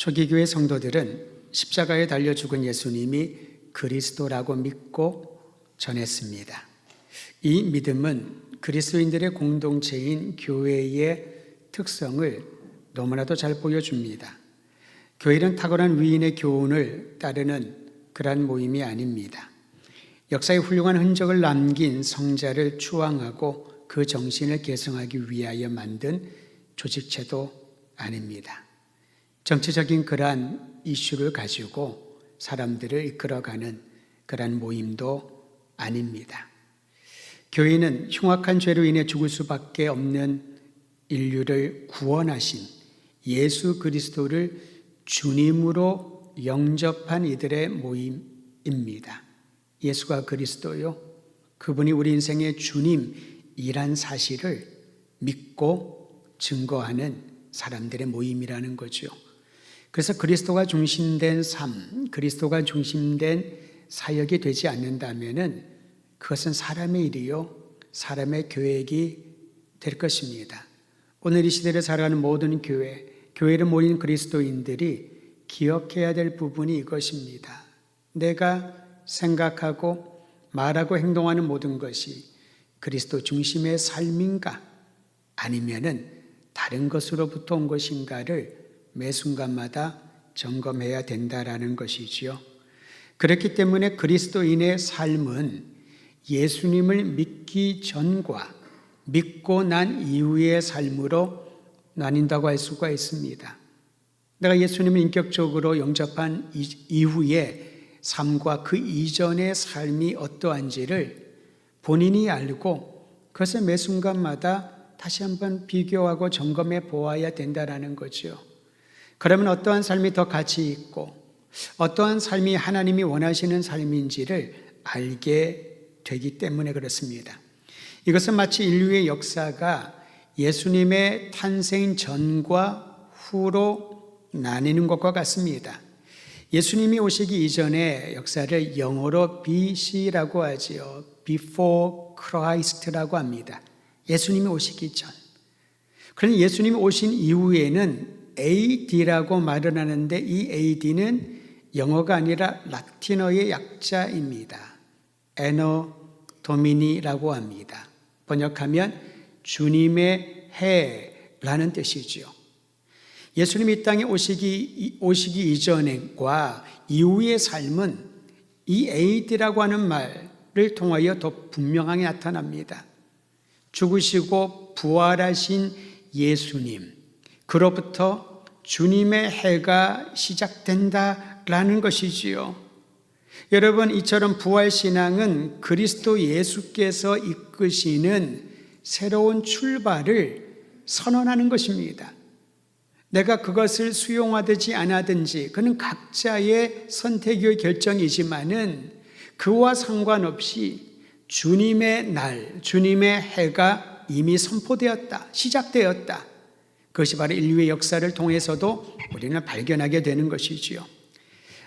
초기 교회 성도들은 십자가에 달려 죽은 예수님이 그리스도라고 믿고 전했습니다. 이 믿음은 그리스도인들의 공동체인 교회의 특성을 너무나도 잘 보여줍니다. 교회는 탁월한 위인의 교훈을 따르는 그러한 모임이 아닙니다. 역사의 훌륭한 흔적을 남긴 성자를 추앙하고 그 정신을 계승하기 위하여 만든 조직체도 아닙니다. 정치적인 그러한 이슈를 가지고 사람들을 이끌어가는 그러한 모임도 아닙니다. 교회는 흉악한 죄로 인해 죽을 수밖에 없는 인류를 구원하신 예수 그리스도를 주님으로 영접한 이들의 모임입니다. 예수가 그리스도요. 그분이 우리 인생의 주님이란 사실을 믿고 증거하는 사람들의 모임이라는 거죠. 그래서 그리스도가 중심된 삶, 그리스도가 중심된 사역이 되지 않는다면은 그것은 사람의 일이요, 사람의 계획이 될 것입니다. 오늘 이 시대를 살아가는 모든 교회, 교회를 모인 그리스도인들이 기억해야 될 부분이 이것입니다. 내가 생각하고 말하고 행동하는 모든 것이 그리스도 중심의 삶인가 아니면은 다른 것으로부터 온 것인가를 매 순간마다 점검해야 된다라는 것이지요. 그렇기 때문에 그리스도인의 삶은 예수님을 믿기 전과 믿고 난 이후의 삶으로 나뉜다고 할 수가 있습니다. 내가 예수님을 인격적으로 영접한 이후에 삶과 그 이전의 삶이 어떠한지를 본인이 알고 그것을 매 순간마다 다시 한번 비교하고 점검해 보아야 된다라는 거죠. 그러면 어떠한 삶이 더 가치 있고 어떠한 삶이 하나님이 원하시는 삶인지를 알게 되기 때문에 그렇습니다. 이것은 마치 인류의 역사가 예수님의 탄생 전과 후로 나뉘는 것과 같습니다. 예수님이 오시기 이전의 역사를 영어로 BC라고 하지요. Before Christ라고 합니다. 예수님이 오시기 전. 그러니 예수님이 오신 이후에는 AD라고 말을 하는데 이 AD는 영어가 아니라 라틴어의 약자입니다. 에너 도미니라고 합니다. 번역하면 주님의 해라는 뜻이지요. 예수님이 이 땅에 오시기, 오시기 이전과 이후의 삶은 이 에이드라고 하는 말을 통하여 더 분명하게 나타납니다. 죽으시고 부활하신 예수님, 그로부터 주님의 해가 시작된다라는 것이지요. 여러분, 이처럼 부활신앙은 그리스도 예수께서 이끄시는 새로운 출발을 선언하는 것입니다. 내가 그것을 수용하든지 안 하든지 그는 각자의 선택의 결정이지만은 그와 상관없이 주님의 날, 주님의 해가 이미 선포되었다, 시작되었다. 그것이 바로 인류의 역사를 통해서도 우리는 발견하게 되는 것이지요.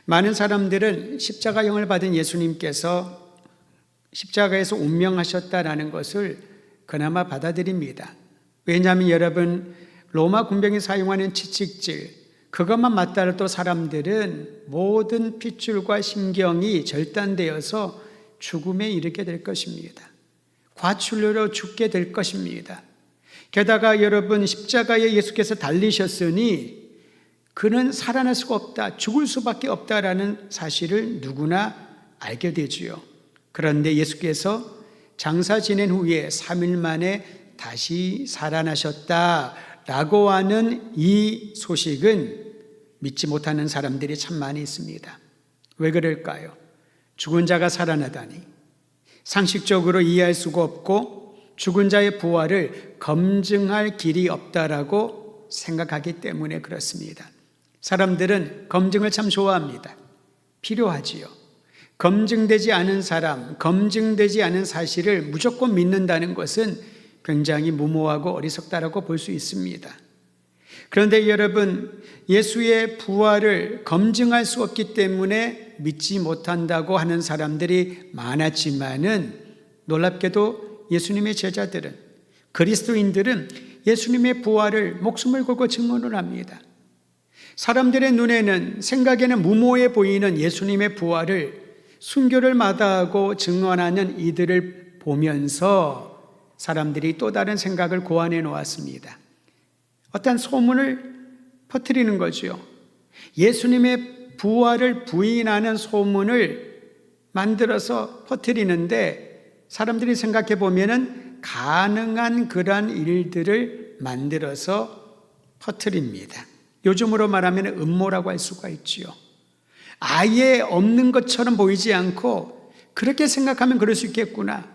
많은 사람들은 십자가형을 받은 예수님께서 십자가에서 운명하셨다라는 것을 그나마 받아들입니다. 왜냐하면 여러분 로마 군병이 사용하는 치칙질, 그것만 맞다를 또 사람들은 모든 핏줄과 신경이 절단되어서 죽음에 이르게 될 것입니다. 과출료로 죽게 될 것입니다. 게다가 여러분 십자가에 예수께서 달리셨으니 그는 살아날 수가 없다, 죽을 수밖에 없다라는 사실을 누구나 알게 되지요. 그런데 예수께서 장사 지낸 후에 3일 만에 다시 살아나셨다. 라고 하는 이 소식은 믿지 못하는 사람들이 참 많이 있습니다. 왜 그럴까요? 죽은 자가 살아나다니. 상식적으로 이해할 수가 없고 죽은 자의 부활을 검증할 길이 없다라고 생각하기 때문에 그렇습니다. 사람들은 검증을 참 좋아합니다. 필요하지요. 검증되지 않은 사람, 검증되지 않은 사실을 무조건 믿는다는 것은 굉장히 무모하고 어리석다라고 볼 수 있습니다. 그런데 여러분, 예수의 부활을 검증할 수 없기 때문에 믿지 못한다고 하는 사람들이 많았지만은 놀랍게도 예수님의 제자들은 그리스도인들은 예수님의 부활을 목숨을 걸고 증언을 합니다. 사람들의 눈에는 생각에는 무모해 보이는 예수님의 부활을 순교를 마다하고 증언하는 이들을 보면서 사람들이 또 다른 생각을 고안해 놓았습니다. 어떤 소문을 퍼뜨리는 거죠. 예수님의 부활을 부인하는 소문을 만들어서 퍼뜨리는데 사람들이 생각해 보면은 가능한 그러한 일들을 만들어서 퍼뜨립니다. 요즘으로 말하면 음모라고 할 수가 있지요. 아예 없는 것처럼 보이지 않고 그렇게 생각하면 그럴 수 있겠구나.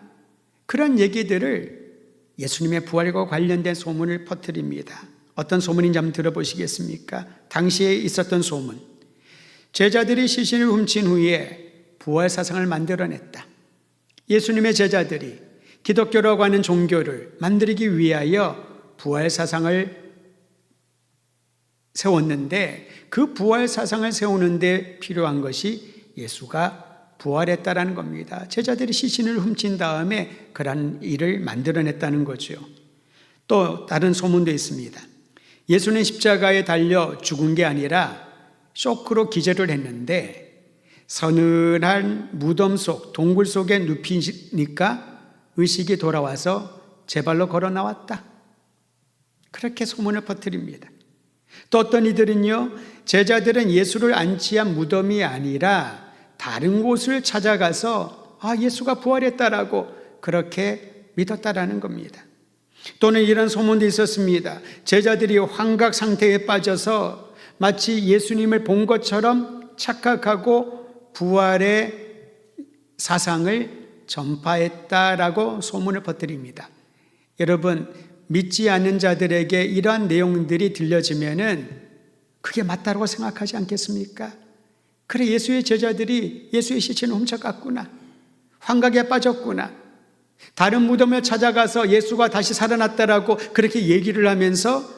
그런 얘기들을 예수님의 부활과 관련된 소문을 퍼뜨립니다. 어떤 소문인지 한번 들어보시겠습니까? 당시에 있었던 소문. 제자들이 시신을 훔친 후에 부활 사상을 만들어냈다. 예수님의 제자들이 기독교라고 하는 종교를 만들기 위하여 부활 사상을 세웠는데 그 부활 사상을 세우는데 필요한 것이 예수가 부활했다라는 겁니다. 제자들이 시신을 훔친 다음에 그런 일을 만들어냈다는 거죠. 또 다른 소문도 있습니다. 예수는 십자가에 달려 죽은 게 아니라 쇼크로 기절을 했는데 서늘한 무덤 속 동굴 속에 눕히니까 의식이 돌아와서 제 발로 걸어 나왔다. 그렇게 소문을 퍼뜨립니다. 또 어떤 이들은요, 제자들은 예수를 안치한 무덤이 아니라 다른 곳을 찾아가서 아, 예수가 부활했다라고 그렇게 믿었다라는 겁니다. 또는 이런 소문도 있었습니다. 제자들이 환각 상태에 빠져서 마치 예수님을 본 것처럼 착각하고 부활의 사상을 전파했다라고 소문을 퍼뜨립니다. 여러분, 믿지 않는 자들에게 이러한 내용들이 들려지면은 그게 맞다고 생각하지 않겠습니까? 그래, 예수의 제자들이 예수의 시체를 훔쳐갔구나. 환각에 빠졌구나. 다른 무덤을 찾아가서 예수가 다시 살아났다라고 그렇게 얘기를 하면서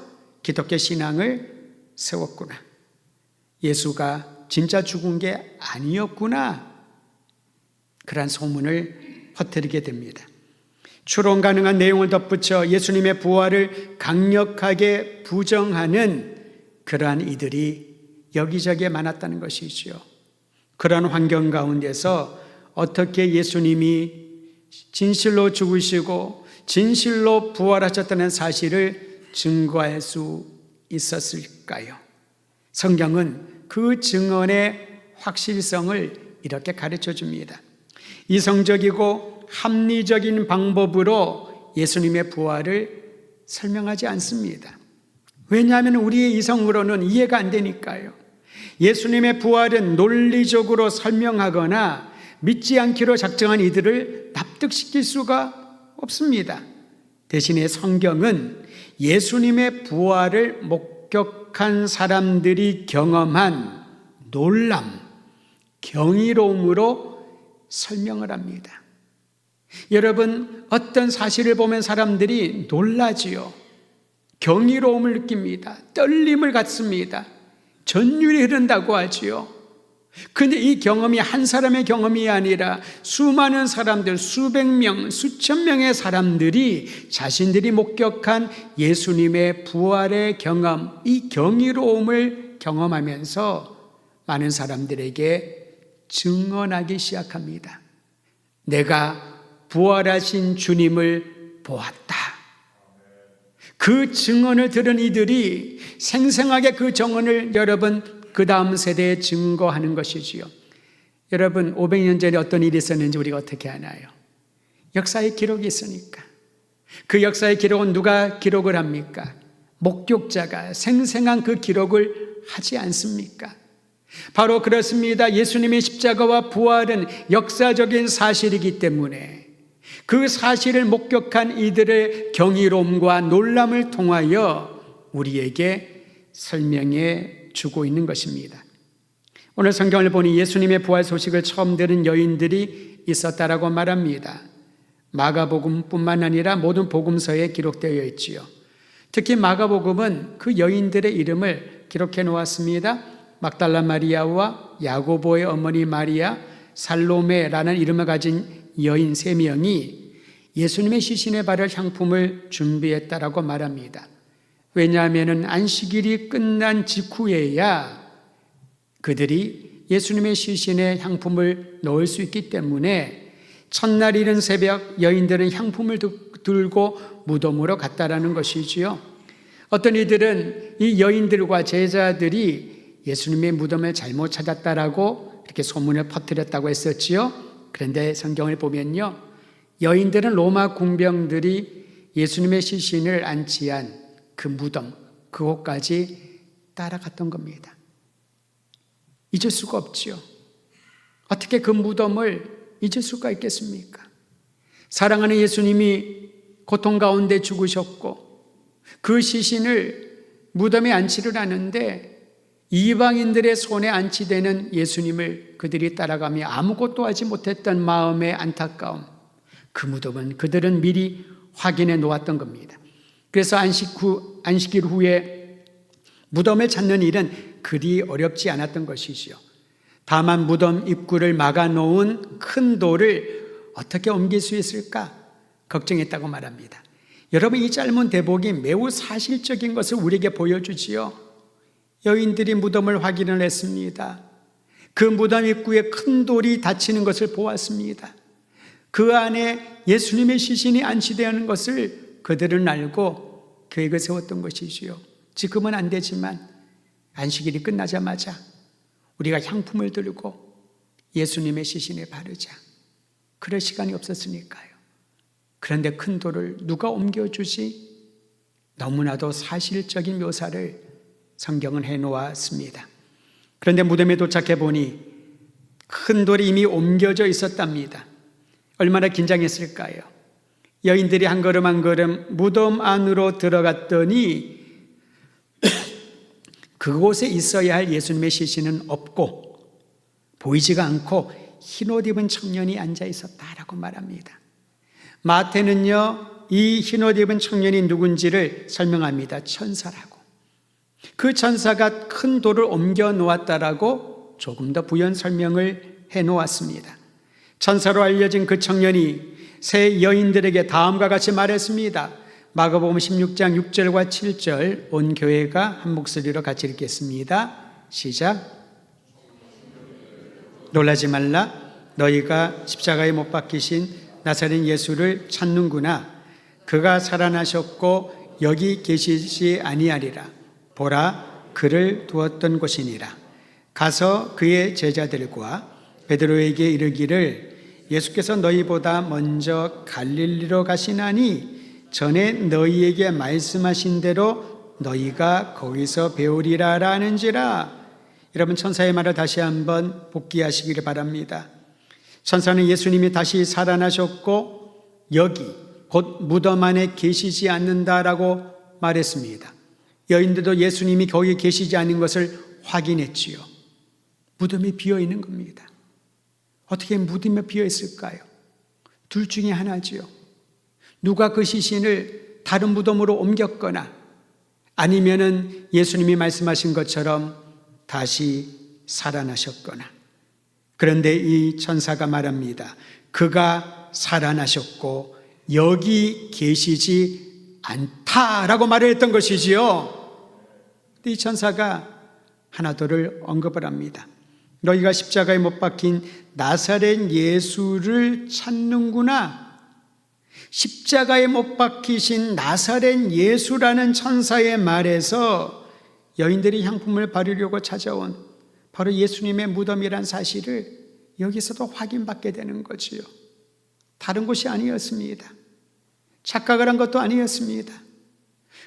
기독교 신앙을 세웠구나. 예수가 진짜 죽은 게 아니었구나. 그러한 소문을 퍼뜨리게 됩니다. 추론 가능한 내용을 덧붙여 예수님의 부활을 강력하게 부정하는 그러한 이들이 여기저기에 많았다는 것이지요. 그러한 환경 가운데서 어떻게 예수님이 진실로 죽으시고 진실로 부활하셨다는 사실을 증거할 수 있었을까요? 성경은 그 증언의 확실성을 이렇게 가르쳐 줍니다. 이성적이고 합리적인 방법으로 예수님의 부활을 설명하지 않습니다. 왜냐하면 우리의 이성으로는 이해가 안 되니까요. 예수님의 부활은 논리적으로 설명하거나 믿지 않기로 작정한 이들을 납득시킬 수가 없습니다. 대신에 성경은 예수님의 부활을 목 격한 사람들이 경험한 놀람, 경이로움으로 설명을 합니다. 여러분, 어떤 사실을 보면 사람들이 놀라지요. 경이로움을 느낍니다. 떨림을 갖습니다. 전율이 흐른다고 하지요. 근데 이 경험이 한 사람의 경험이 아니라 수많은 사람들, 수백 명, 수천 명의 사람들이 자신들이 목격한 예수님의 부활의 경험, 이 경이로움을 경험하면서 많은 사람들에게 증언하기 시작합니다. 내가 부활하신 주님을 보았다. 그 증언을 들은 이들이 생생하게 그 정언을 여러분 그 다음 세대에 증거하는 것이지요. 여러분 500년 전에 어떤 일이 있었는지 우리가 어떻게 아나요? 역사의 기록이 있으니까. 그 역사의 기록은 누가 기록을 합니까? 목격자가 생생한 그 기록을 하지 않습니까? 바로 그렇습니다. 예수님의 십자가와 부활은 역사적인 사실이기 때문에 그 사실을 목격한 이들의 경이로움과 놀람을 통하여 우리에게 설명해 주고 있는 것입니다. 오늘 성경을 보니 예수님의 부활 소식을 처음 들은 여인들이 있었다라고 말합니다. 마가복음뿐만 아니라 모든 복음서에 기록되어 있지요. 특히 마가복음은 그 여인들의 이름을 기록해 놓았습니다. 막달라 마리아와 야고보의 어머니 마리아, 살로메라는 이름을 가진 여인 세 명이 예수님의 시신에 바를 향품을 준비했다라고 말합니다. 왜냐하면 안식일이 끝난 직후에야 그들이 예수님의 시신에 향품을 넣을 수 있기 때문에 첫날 이른 새벽 여인들은 향품을 들고 무덤으로 갔다라는 것이지요. 어떤 이들은 이 여인들과 제자들이 예수님의 무덤을 잘못 찾았다라고 이렇게 소문을 퍼뜨렸다고 했었지요. 그런데 성경을 보면요. 여인들은 로마 군병들이 예수님의 시신을 안치한 그 무덤, 그곳까지 따라갔던 겁니다. 잊을 수가 없지요. 어떻게 그 무덤을 잊을 수가 있겠습니까? 사랑하는 예수님이 고통 가운데 죽으셨고 그 시신을 무덤에 안치를 하는데 이방인들의 손에 안치되는 예수님을 그들이 따라가며 아무것도 하지 못했던 마음의 안타까움. 그 무덤은 그들은 미리 확인해 놓았던 겁니다. 그래서 안식 후, 안식일 후에 무덤을 찾는 일은 그리 어렵지 않았던 것이지요. 다만 무덤 입구를 막아 놓은 큰 돌을 어떻게 옮길 수 있을까 걱정했다고 말합니다. 여러분 이 짧은 대목이 매우 사실적인 것을 우리에게 보여주지요. 여인들이 무덤을 확인을 했습니다. 그 무덤 입구에 큰 돌이 닫히는 것을 보았습니다. 그 안에 예수님의 시신이 안치되는 것을 그들은 알고 계획을 세웠던 것이지요. 지금은 안 되지만 안식일이 끝나자마자 우리가 향품을 들고 예수님의 시신에 바르자. 그럴 시간이 없었으니까요. 그런데 큰 돌을 누가 옮겨주지? 너무나도 사실적인 묘사를 성경은 해놓았습니다. 그런데 무덤에 도착해 보니 큰 돌이 이미 옮겨져 있었답니다. 얼마나 긴장했을까요? 여인들이 한 걸음 한 걸음 무덤 안으로 들어갔더니 그곳에 있어야 할 예수님의 시신은 없고 보이지가 않고 흰 옷 입은 청년이 앉아 있었다라고 말합니다. 마태는요, 이 흰 옷 입은 청년이 누군지를 설명합니다. 천사라고. 그 천사가 큰 돌을 옮겨 놓았다라고 조금 더 부연 설명을 해 놓았습니다. 천사로 알려진 그 청년이 새 여인들에게 다음과 같이 말했습니다. 마가복음 16장 6절과 7절 온 교회가 한 목소리로 같이 읽겠습니다. 시작. 놀라지 말라. 너희가 십자가에 못 박히신 나사렛 예수를 찾는구나. 그가 살아나셨고 여기 계시지 아니하리라. 보라 그를 두었던 곳이니라. 가서 그의 제자들과 베드로에게 이르기를 예수께서 너희보다 먼저 갈릴리로 가시나니 전에 너희에게 말씀하신 대로 너희가 거기서 배우리라라는지라. 여러분 천사의 말을 다시 한번 복기하시기를 바랍니다. 천사는 예수님이 다시 살아나셨고 여기 곧 무덤 안에 계시지 않는다라고 말했습니다. 여인들도 예수님이 거기 계시지 않는 것을 확인했지요. 무덤이 비어 있는 겁니다. 어떻게 무덤에 비어 있을까요? 둘 중에 하나지요. 누가 그 시신을 다른 무덤으로 옮겼거나 아니면은 예수님이 말씀하신 것처럼 다시 살아나셨거나 그런데 이 천사가 말합니다. 그가 살아나셨고 여기 계시지 않다라고 말을 했던 것이지요. 이 천사가 하나도를 언급을 합니다. 너희가 십자가에 못 박힌 나사렛 예수를 찾는구나. 십자가에 못 박히신 나사렛 예수라는 천사의 말에서 여인들이 향품을 바르려고 찾아온 바로 예수님의 무덤이란 사실을 여기서도 확인받게 되는 거지요. 다른 곳이 아니었습니다. 착각을 한 것도 아니었습니다.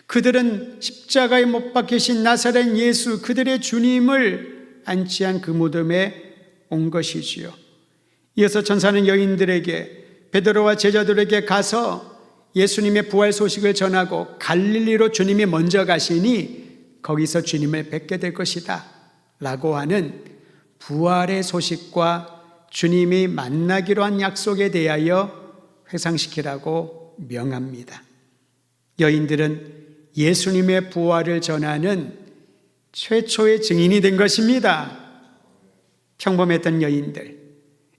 그들은 십자가에 못 박히신 나사렛 예수, 그들의 주님을 안치한 그 무덤에 온 것이지요. 이어서 천사는 여인들에게 베드로와 제자들에게 가서 예수님의 부활 소식을 전하고 갈릴리로 주님이 먼저 가시니 거기서 주님을 뵙게 될 것이다. 라고 하는 부활의 소식과 주님이 만나기로 한 약속에 대하여 회상시키라고 명합니다. 여인들은 예수님의 부활을 전하는 최초의 증인이 된 것입니다. 평범했던 여인들.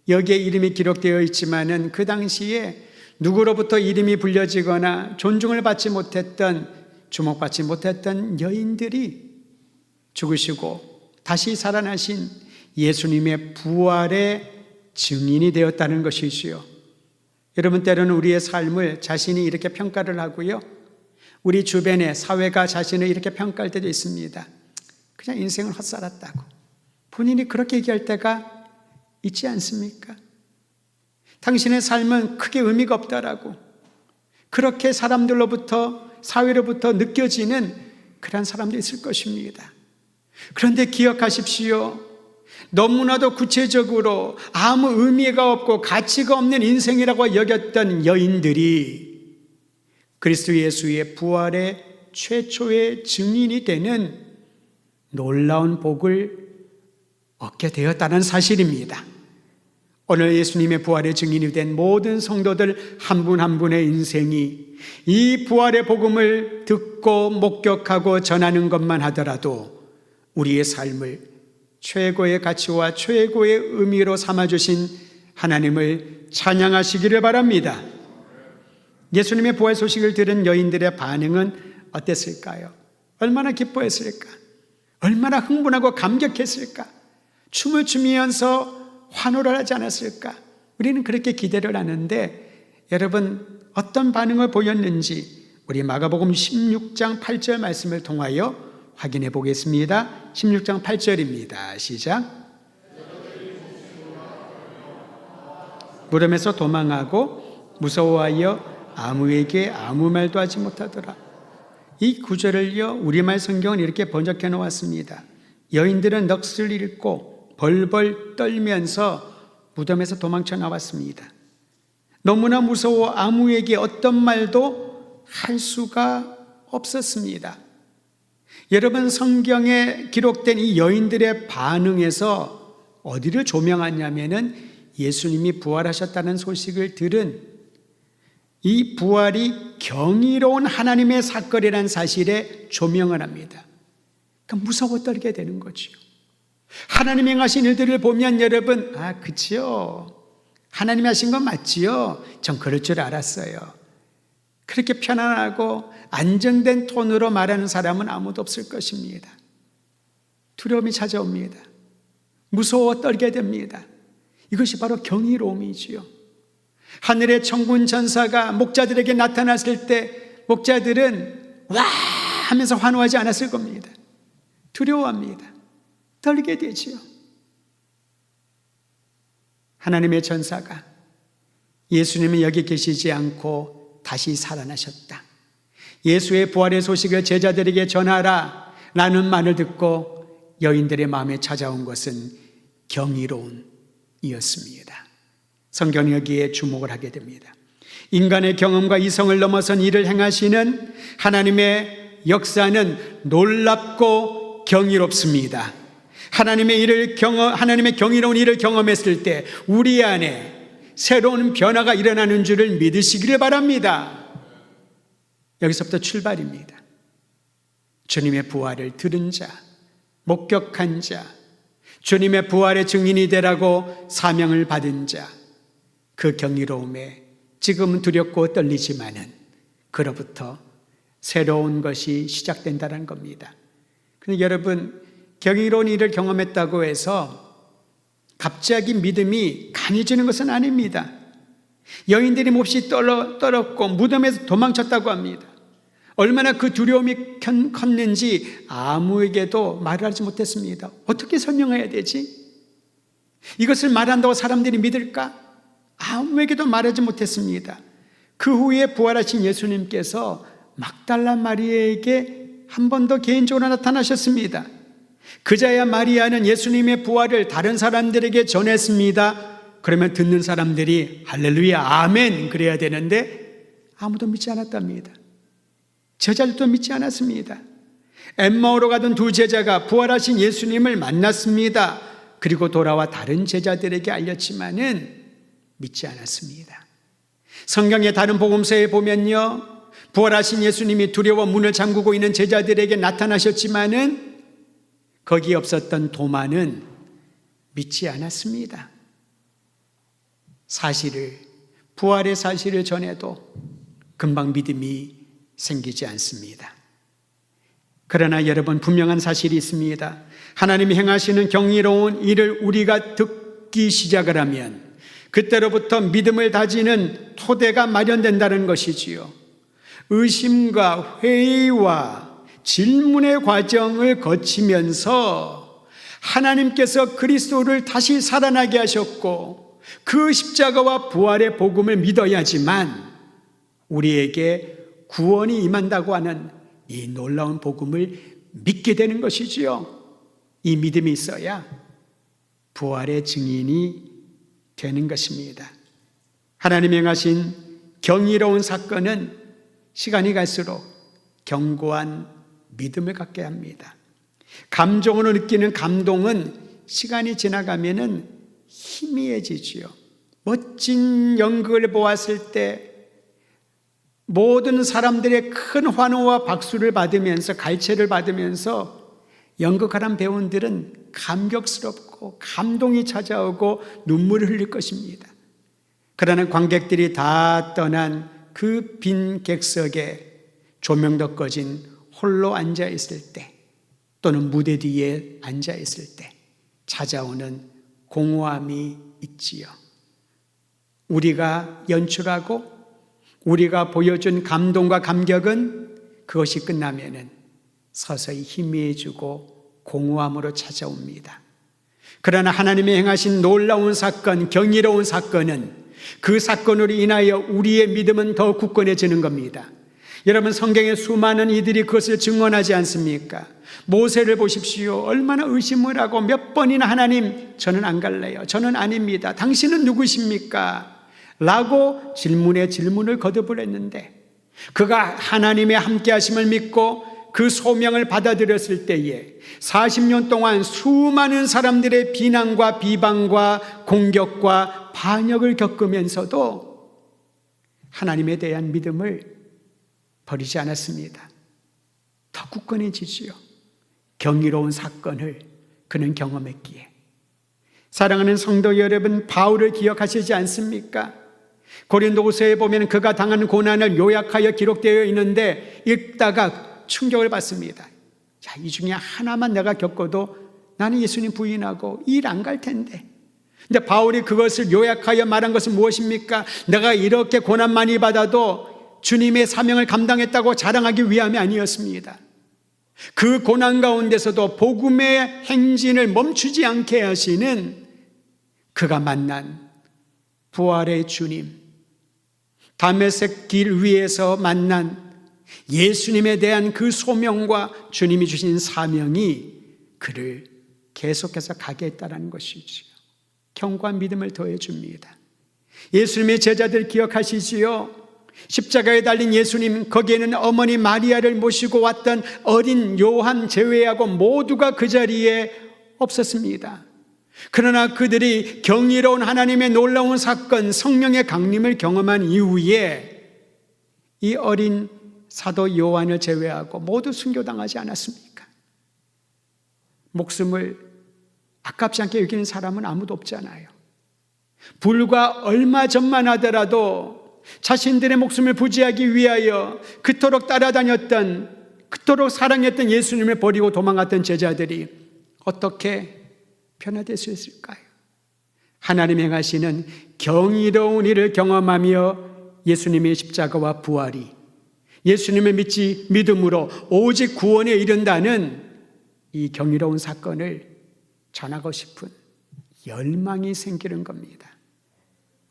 여기에 이름이 기록되어 있지만은 그 당시에 누구로부터 이름이 불려지거나 존중을 받지 못했던 주목받지 못했던 여인들이 죽으시고 다시 살아나신 예수님의 부활의 증인이 되었다는 것이지요. 여러분 때로는 우리의 삶을 자신이 이렇게 평가를 하고요. 우리 주변에 사회가 자신을 이렇게 평가할 때도 있습니다. 그냥 인생을 헛살았다고. 본인이 그렇게 얘기할 때가 있지 않습니까? 당신의 삶은 크게 의미가 없다라고. 그렇게 사람들로부터, 사회로부터 느껴지는 그런 사람도 있을 것입니다. 그런데 기억하십시오. 너무나도 구체적으로 아무 의미가 없고 가치가 없는 인생이라고 여겼던 여인들이 그리스도 예수의 부활의 최초의 증인이 되는 놀라운 복을 얻게 되었다는 사실입니다. 오늘 예수님의 부활의 증인이 된 모든 성도들 한분한 분의 인생이 이 부활의 복음을 듣고 목격하고 전하는 것만 하더라도 우리의 삶을 최고의 가치와 최고의 의미로 삼아주신 하나님을 찬양하시기를 바랍니다. 예수님의 부활 소식을 들은 여인들의 반응은 어땠을까요? 얼마나 기뻐했을까? 얼마나 흥분하고 감격했을까? 춤을 추면서 환호를 하지 않았을까? 우리는 그렇게 기대를 하는데 여러분 어떤 반응을 보였는지 우리 마가복음 16장 8절 말씀을 통하여 확인해 보겠습니다. 16장 8절입니다. 시작. 무덤에서 도망하고 무서워하여 아무에게 아무 말도 하지 못하더라. 이 구절을요, 우리말 성경은 이렇게 번역해 놓았습니다. 여인들은 넋을 잃고 벌벌 떨면서 무덤에서 도망쳐 나왔습니다. 너무나 무서워 아무에게 어떤 말도 할 수가 없었습니다. 여러분 성경에 기록된 이 여인들의 반응에서 어디를 조명하냐면은 예수님이 부활하셨다는 소식을 들은 이 부활이 경이로운 하나님의 사건이라는 사실에 조명을 합니다. 그러니까 무서워 떨게 되는 거죠. 하나님이 행하신 일들을 보면 여러분, 아, 그치요. 하나님이 하신 건 맞지요. 전 그럴 줄 알았어요. 그렇게 편안하고 안정된 톤으로 말하는 사람은 아무도 없을 것입니다. 두려움이 찾아옵니다. 무서워 떨게 됩니다. 이것이 바로 경이로움이지요. 하늘의 천군 전사가 목자들에게 나타났을 때 목자들은 와 하면서 환호하지 않았을 겁니다. 두려워합니다. 떨게 되지요. 하나님의 전사가 예수님은 여기 계시지 않고 다시 살아나셨다. 예수의 부활의 소식을 제자들에게 전하라. 라는 말을 듣고 여인들의 마음에 찾아온 것은 경이로운 이었습니다. 성경이 여기에 주목을 하게 됩니다. 인간의 경험과 이성을 넘어선 일을 행하시는 하나님의 역사는 놀랍고 경이롭습니다. 하나님의 일을 경험, 하나님의 경이로운 일을 경험했을 때 우리 안에 새로운 변화가 일어나는 줄을 믿으시기를 바랍니다. 여기서부터 출발입니다. 주님의 부활을 들은 자, 목격한 자, 주님의 부활의 증인이 되라고 사명을 받은 자, 그 경이로움에 지금은 두렵고 떨리지만은 그로부터 새로운 것이 시작된다는 겁니다. 근데 여러분, 경이로운 일을 경험했다고 해서 갑자기 믿음이 강해지는 것은 아닙니다. 여인들이 몹시 떨어, 떨었고 무덤에서 도망쳤다고 합니다. 얼마나 그 두려움이 컸는지 아무에게도 말을 하지 못했습니다. 어떻게 설명해야 되지? 이것을 말한다고 사람들이 믿을까? 아무에게도 말하지 못했습니다. 그 후에 부활하신 예수님께서 막달라 마리아에게 한 번 더 개인적으로 나타나셨습니다. 그자야 마리아는 예수님의 부활을 다른 사람들에게 전했습니다. 그러면 듣는 사람들이 할렐루야, 아멘 그래야 되는데 아무도 믿지 않았답니다. 제자들도 믿지 않았습니다. 엠마오로 가던 두 제자가 부활하신 예수님을 만났습니다. 그리고 돌아와 다른 제자들에게 알렸지만은 믿지 않았습니다. 성경의 다른 복음서에 보면요. 부활하신 예수님이 두려워 문을 잠그고 있는 제자들에게 나타나셨지만은 거기 없었던 도마는 믿지 않았습니다. 사실을, 부활의 사실을 전해도 금방 믿음이 생기지 않습니다. 그러나 여러분 분명한 사실이 있습니다. 하나님이 행하시는 경이로운 일을 우리가 듣기 시작을 하면 그때로부터 믿음을 다지는 토대가 마련된다는 것이지요. 의심과 회의와 질문의 과정을 거치면서 하나님께서 그리스도를 다시 살아나게 하셨고 그 십자가와 부활의 복음을 믿어야지만 우리에게 구원이 임한다고 하는 이 놀라운 복음을 믿게 되는 것이지요. 이 믿음이 있어야 부활의 증인이 되는 것입니다. 하나님이 행하신 경이로운 사건은 시간이 갈수록 견고한 믿음을 갖게 합니다. 감정으로 느끼는 감동은 시간이 지나가면은 희미해지지요. 멋진 연극을 보았을 때 모든 사람들의 큰 환호와 박수를 받으면서 갈채를 받으면서 연극하는 배우들은 감격스럽고 감동이 찾아오고 눈물을 흘릴 것입니다. 그러나 관객들이 다 떠난 그 빈 객석에 조명도 꺼진 홀로 앉아 있을 때 또는 무대 뒤에 앉아 있을 때 찾아오는 공허함이 있지요. 우리가 연출하고 우리가 보여준 감동과 감격은 그것이 끝나면은 서서히 희미해지고 공허함으로 찾아옵니다. 그러나 하나님이 행하신 놀라운 사건, 경이로운 사건은 그 사건으로 인하여 우리의 믿음은 더 굳건해지는 겁니다. 여러분 성경에 수많은 이들이 그것을 증언하지 않습니까? 모세를 보십시오. 얼마나 의심을 하고 몇 번이나 하나님, 저는 안 갈래요. 저는 아닙니다. 당신은 누구십니까? 라고 질문에 질문을 거듭을 했는데 그가 하나님의 함께 하심을 믿고 그 소명을 받아들였을 때에 40년 동안 수많은 사람들의 비난과 비방과 공격과 반역을 겪으면서도 하나님에 대한 믿음을 버리지 않았습니다. 더 굳건해지지요. 경이로운 사건을 그는 경험했기에. 사랑하는 성도 여러분, 바울을 기억하시지 않습니까? 고린도후서에 보면 그가 당한 고난을 요약하여 기록되어 있는데 읽다가 충격을 받습니다. 자, 이 중에 하나만 내가 겪어도 나는 예수님 부인하고 일 안 갈 텐데. 근데 바울이 그것을 요약하여 말한 것은 무엇입니까? 내가 이렇게 고난 많이 받아도 주님의 사명을 감당했다고 자랑하기 위함이 아니었습니다. 그 고난 가운데서도 복음의 행진을 멈추지 않게 하시는 그가 만난 부활의 주님, 담에색 길 위에서 만난 예수님에 대한 그 소명과 주님이 주신 사명이 그를 계속해서 가게 했다는 것이지요. 경관 믿음을 더해 줍니다. 예수님의 제자들 기억하시지요? 십자가에 달린 예수님, 거기에는 어머니 마리아를 모시고 왔던 어린 요한 제외하고 모두가 그 자리에 없었습니다. 그러나 그들이 경이로운 하나님의 놀라운 사건, 성령의 강림을 경험한 이후에 이 어린 사도 요한을 제외하고 모두 순교당하지 않았습니까? 목숨을 아깝지 않게 여기는 사람은 아무도 없잖아요. 불과 얼마 전만 하더라도 자신들의 목숨을 부지하기 위하여 그토록 따라다녔던, 그토록 사랑했던 예수님을 버리고 도망갔던 제자들이 어떻게 변화될 수 있을까요? 하나님 행하시는 경이로운 일을 경험하며 예수님의 십자가와 부활이 예수님을 믿지 믿음으로 오직 구원에 이른다는 이 경이로운 사건을 전하고 싶은 열망이 생기는 겁니다.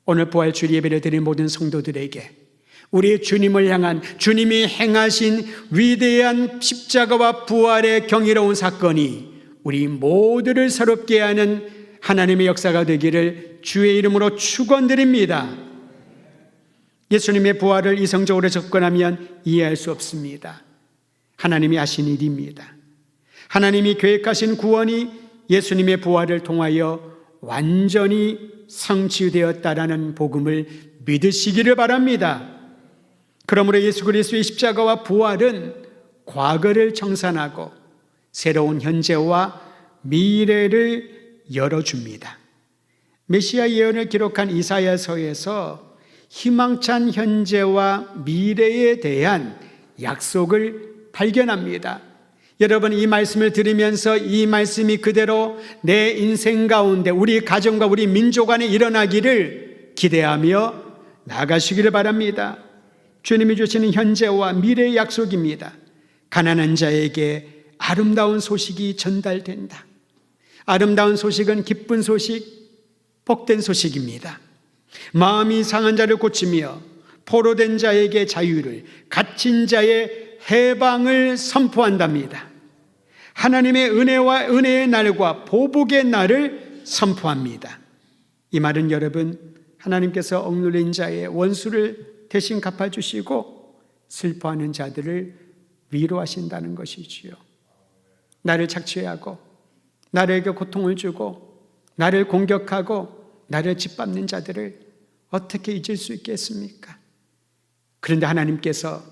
오늘 부활 주 예배를 드린 모든 성도들에게 우리 주님을 향한 주님이 행하신 위대한 십자가와 부활의 경이로운 사건이 우리 모두를 새롭게 하는 하나님의 역사가 되기를 주의 이름으로 축원드립니다. 예수님의 부활을 이성적으로 접근하면 이해할 수 없습니다. 하나님이 하신 일입니다. 하나님이 계획하신 구원이 예수님의 부활을 통하여 완전히 성취되었다라는 복음을 믿으시기를 바랍니다. 그러므로 예수 그리스도의 십자가와 부활은 과거를 청산하고 새로운 현재와 미래를 열어줍니다. 메시아 예언을 기록한 이사야서에서 희망찬 현재와 미래에 대한 약속을 발견합니다. 여러분 이 말씀을 들으면서 이 말씀이 그대로 내 인생 가운데 우리 가정과 우리 민족 안에 일어나기를 기대하며 나가시기를 바랍니다. 주님이 주시는 현재와 미래의 약속입니다. 가난한 자에게 아름다운 소식이 전달된다. 아름다운 소식은 기쁜 소식, 복된 소식입니다. 마음이 상한 자를 고치며 포로된 자에게 자유를, 갇힌 자의 해방을 선포한답니다. 하나님의 은혜와 은혜의 날과 보복의 날을 선포합니다. 이 말은 여러분, 하나님께서 억눌린 자의 원수를 대신 갚아주시고 슬퍼하는 자들을 위로하신다는 것이지요. 나를 착취하고, 나에게 고통을 주고, 나를 공격하고, 나를 짓밟는 자들을 어떻게 잊을 수 있겠습니까? 그런데 하나님께서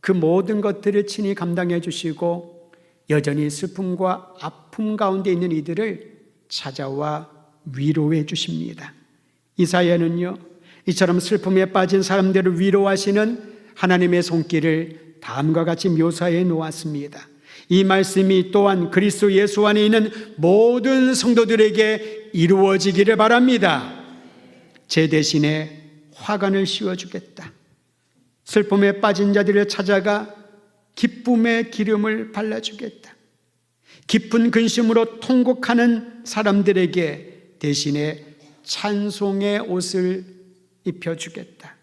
그 모든 것들을 친히 감당해 주시고 여전히 슬픔과 아픔 가운데 있는 이들을 찾아와 위로해 주십니다. 이사야는요, 이처럼 슬픔에 빠진 사람들을 위로하시는 하나님의 손길을 다음과 같이 묘사해 놓았습니다. 이 말씀이 또한 그리스도 예수 안에 있는 모든 성도들에게 이루어지기를 바랍니다. 제 대신에 화관을 씌워주겠다. 슬픔에 빠진 자들을 찾아가 기쁨의 기름을 발라주겠다. 깊은 근심으로 통곡하는 사람들에게 대신에 찬송의 옷을 입혀주겠다.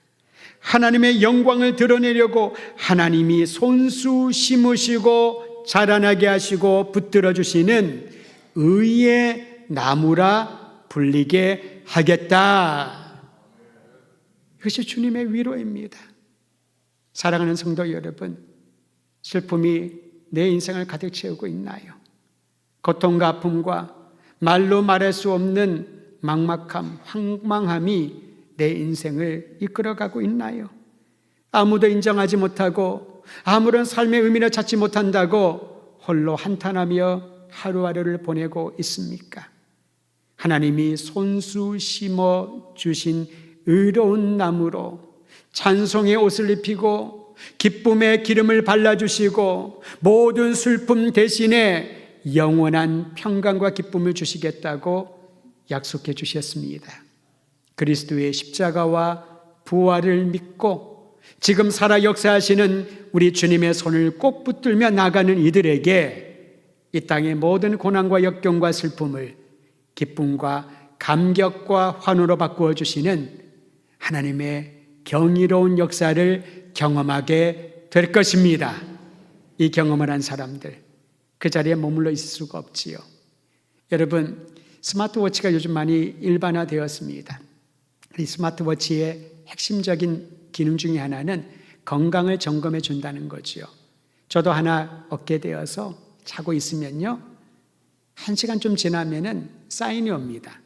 하나님의 영광을 드러내려고 하나님이 손수 심으시고 자라나게 하시고 붙들어 주시는 의의 나무라 불리게 하겠다. 이것이 주님의 위로입니다. 사랑하는 성도 여러분, 슬픔이 내 인생을 가득 채우고 있나요? 고통과 아픔과 말로 말할 수 없는 막막함, 황망함이 내 인생을 이끌어가고 있나요? 아무도 인정하지 못하고 아무런 삶의 의미를 찾지 못한다고 홀로 한탄하며 하루하루를 보내고 있습니까? 하나님이 손수 심어 주신 의로운 나무로 찬송의 옷을 입히고 기쁨의 기름을 발라주시고 모든 슬픔 대신에 영원한 평강과 기쁨을 주시겠다고 약속해 주셨습니다. 그리스도의 십자가와 부활을 믿고 지금 살아 역사하시는 우리 주님의 손을 꼭 붙들며 나가는 이들에게 이 땅의 모든 고난과 역경과 슬픔을 기쁨과 감격과 환호로 바꾸어 주시는 하나님의 경이로운 역사를 경험하게 될 것입니다. 이 경험을 한 사람들 그 자리에 머물러 있을 수가 없지요. 여러분 스마트워치가 요즘 많이 일반화되었습니다. 이 스마트워치의 핵심적인 기능 중에 하나는 건강을 점검해 준다는 거지요. 저도 하나 얻게 되어서 자고 있으면요. 한 시간 좀 지나면은 사인이 옵니다.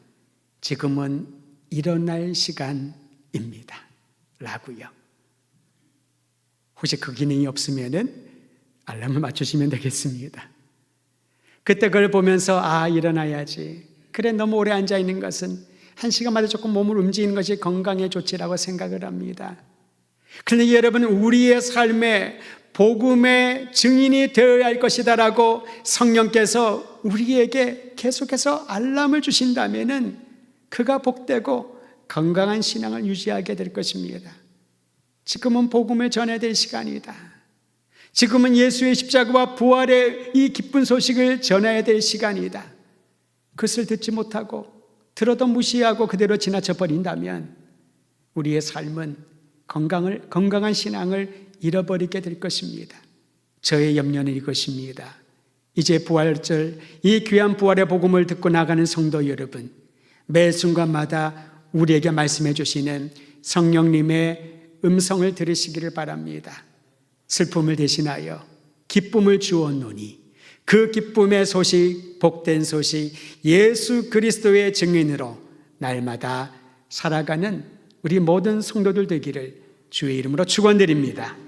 지금은 일어날 시간입니다. 라고요. 혹시 그 기능이 없으면은 알람을 맞추시면 되겠습니다. 그때 그걸 보면서 아, 일어나야지. 그래, 너무 오래 앉아 있는 것은 한 시간마다 조금 몸을 움직이는 것이 건강에 좋지라고 생각을 합니다. 그런데 여러분, 우리의 삶에 복음의 증인이 되어야 할 것이다라고 성령께서 우리에게 계속해서 알람을 주신다면은 그가 복되고 건강한 신앙을 유지하게 될 것입니다. 지금은 복음을 전해야 될 시간이다. 지금은 예수의 십자가와 부활의 이 기쁜 소식을 전해야 될 시간이다. 그것을 듣지 못하고 들어도 무시하고 그대로 지나쳐 버린다면 우리의 삶은 건강을 건강한 신앙을 잃어버리게 될 것입니다. 저의 염려는 이것입니다. 이제 부활절 이 귀한 부활의 복음을 듣고 나가는 성도 여러분, 매 순간마다 우리에게 말씀해 주시는 성령님의 음성을 들으시기를 바랍니다. 슬픔을 대신하여 기쁨을 주었노니 그 기쁨의 소식, 복된 소식, 예수 그리스도의 증인으로 날마다 살아가는 우리 모든 성도들 되기를 주의 이름으로 축원드립니다.